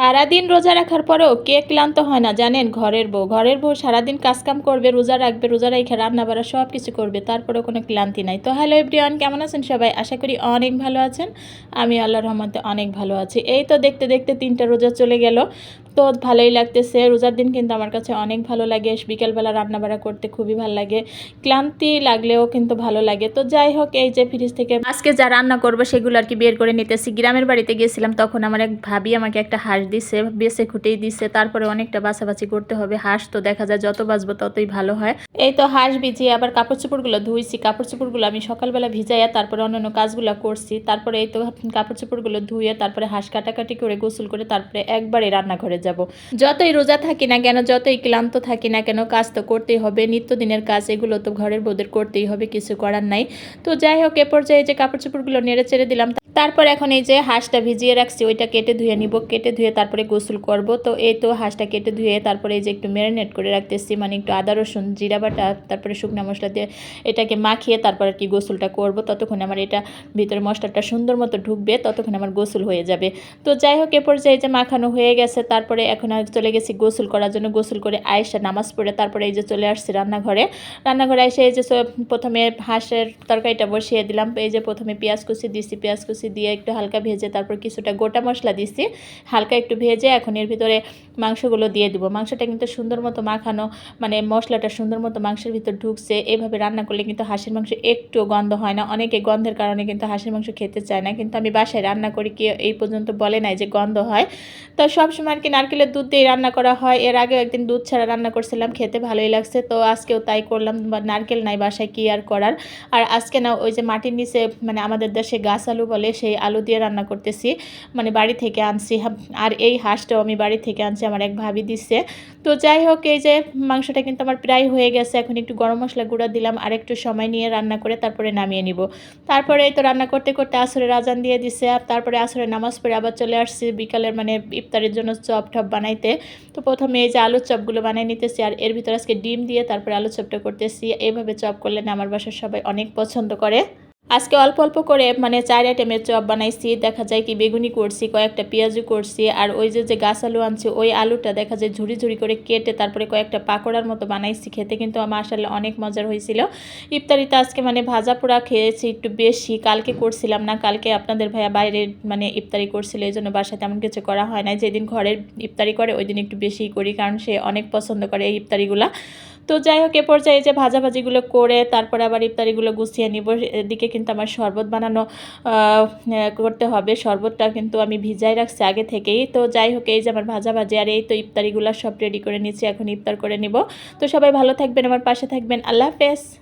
সারাদিন রোজা রাখার পরেও কে ক্লান্ত হয় না, জানেন? ঘরের বউ। ঘরের বউ সারাদিন কাজকাম করবে, রোজা রাখবে, রোজা রেখে রান্না বাড়া সব কিছু করবে, তারপরেও কোনো ক্লান্তি নাই। তো হ্যালো এভরিওয়ান, কেমন আছেন সবাই? আশা করি অনেক ভালো আছেন। আমি আল্লাহ রহমতে অনেক ভালো আছি। এই তো দেখতে দেখতে তিনটা রোজা চলে গেল। তো ভালোই লাগতেছে। রোজার দিন কিন্তু আমার কাছে অনেক ভালো লাগে। বিকেলবেলা রান্না বাড়া করতে খুবই ভালো লাগে। ক্লান্তি লাগলেও কিন্তু ভালো লাগে। তো যাই হোক, এই যে ফ্রিজ থেকে আজকে যা রান্না করব সেগুলো আর কি বের করে নিতেছি। গ্রামের বাড়িতে গিয়েছিলাম তখন আমার এক ভাবি আমাকে একটা হাঁস দিছে বেছে খুঁটেই দিছে। তারপরে অনেকটা বাছাবাছি করতে হবে। হাঁস তো দেখা যায় যত বাঁচবো ততই ভালো হয়। এই তো হাঁস ভিজিয়ে আবার কাপড় চোপড়গুলো ধুইছি। কাপড় চোপড়গুলো আমি সকালবেলা ভিজাইয়া তারপরে অন্যান্য কাজগুলো করছি। তারপরে এই তো কাপড় চোপড়গুলো ধুয়ে তারপরে হাঁস কাটাকাটি করে গোসল করে তারপরে একবারে রান্নাঘরে যাব। যতই রোজা থাকি না কেন, যতই ক্লান্ত থাকি না কেন, কাজ তো করতেই হবে। নিত্যদিনের কাজ, এগুলো তো ঘরের বউদের করতেই হবে, কিছু করার নাই। তো যাই হোক, এ পর্যায়ে যে কাপড় চোপড়গুলো নেড়ে চেড়ে দিলাম, তারপর এখন এই যে হাঁসটা ভিজিয়ে রাখছি, ওইটা কেটে ধুয়ে নিব। কেটে ধুয়ে তারপরে গোসল করব। তো এই তো হাঁসটা কেটে ধুয়ে তারপরে এই যে একটু ম্যারিনেট করে রাখতেছি মানে একটু আদা, রসুন, জিরা বাটা, তারপরে শুকনো মশলা দিয়ে এটাকে মাখিয়ে তারপর আর কি গোসলটা করব। ততক্ষণ আমার এটা ভিতরে মশলাটা সুন্দর মতো ঢুকবে, ততক্ষণ আমার গোসল হয়ে যাবে। তো যাই হোক, এ পর্যায়ে যে মাখানো হয়ে গেছে, তারপরে এখন আর চলে গেছি গোসল করার জন্য। গোসল করে আয়েসা নামাজ পড়ে তারপরে এই যে চলে আসছি রান্নাঘরে। রান্নাঘরে এসে এই যে প্রথমে হাঁসের তরকারিটা বসিয়ে দিলাম। এই যে প্রথমে পেঁয়াজ কুচি দিছি, পেঁয়াজ কুচি দিয়ে একটু হালকা ভেজে তারপর কিছুটা গোটা মশলা দিছি। হালকা একটু ভেজে এখন এর ভিতরে মাংসগুলো দিয়ে দেবো। মাংসটা কিন্তু সুন্দর মতো মাখানো মানে মশলাটা সুন্দর মতো মাংসের ভিতর ঢুকছে। এভাবে রান্না করলে কিন্তু হাঁসের মাংস একটু গন্ধ হয় না। অনেকে গন্ধের কারণে কিন্তু হাঁসের মাংস খেতে চায় না। কিন্তু আমি বাসায় রান্না করি কি এই পর্যন্ত বলে নাই যে গন্ধ হয়। তো সবসময় আর কি নারকেলের দুধ দিয়ে রান্না করা হয়। এর আগে একদিন দুধ ছাড়া রান্না করছিলাম, খেতে ভালোই লাগছে। তো আজকেও তাই করলাম নারকেল নাই বাসায়, কি আর করার? আর আজকে না, ওই যে মাটির নিচে মানে আমাদের দেশে গাছ আলু বলে, সেই আলু দিয়ে রান্না করতেছি। মানে বাড়ি থেকে আনছি। আর এই হাঁসটাও আমি বাড়ি থেকে আনছি, আমার এক ভাবি দিচ্ছে তো যাই হোক, এই যে মাংসটা কিন্তু আমার প্রায় হয়ে গেছে। এখন একটু গরম মশলা গুঁড়া দিলাম, আর একটু সময় নিয়ে রান্না করে তারপরে নামিয়ে নিব। তারপরে এই তো রান্না করতে করতে আসরের আজান দিয়ে দিছে। আর তারপরে আসরে নামাজ পড়ে আবার চলে আসছি। বিকালের মানে ইফতারের জন্য চপ টপ বানাইতে। তো প্রথমে এই যে আলুর চপগুলো বানিয়ে নিতেছি আর এর ভিতরে আজকে ডিম দিয়ে তারপরে আলুর চপটা করতেছি। এইভাবে চপ করলে আমার বাসার সবাই অনেক পছন্দ করে। আজকে অল্প অল্প করে মানে চার আইটেমের চপ বানাইছি, দেখা যায় কি বেগুনি করছি, কয়েকটা পেঁয়াজু করছি, আর ওই যে যে গাছ আলু আনছি, ওই আলুটা দেখা যায় ঝুড়ি ঝুড়ি করে কেটে তারপরে কয়েকটা পাকোড়ার মতো বানাইছি, খেতে কিন্তু আমার আসলে অনেক মজার হয়েছিল। ইফতারিতে আজকে মানে ভাজা পোড়া খেয়েছি একটু বেশি, কালকে করছিলাম না, কালকে আপনাদের ভাইয়া বাইরে মানে ইফতারি করছিল, এই জন্য বাসায় তেমন কিছু করা হয় না যেদিন ঘরের ইফতারি করে, ওই দিন একটু বেশি করি, কারণ সে অনেক পছন্দ করে এই ইফতারিগুলা। তো যাই হোক, এ পর্যায়ে যে ভাজাভাজিগুলো করে তারপরে আবার ইফতারিগুলো গুছিয়ে নিব। এদিকে কিন্তু আমার শরবত বানানো করতে হবে। শরবতটা কিন্তু আমি ভিজাই রাখছি আগে থেকেই। তো যাই হোক, এই যে আমার ভাজাভাজি আর এই তো ইফতারিগুলো সব রেডি করে নিচ্ছি এখন ইফতার করে নিব। তো সবাই ভালো থাকবেন, আমার পাশে থাকবেন। আল্লাহ হাফেজ।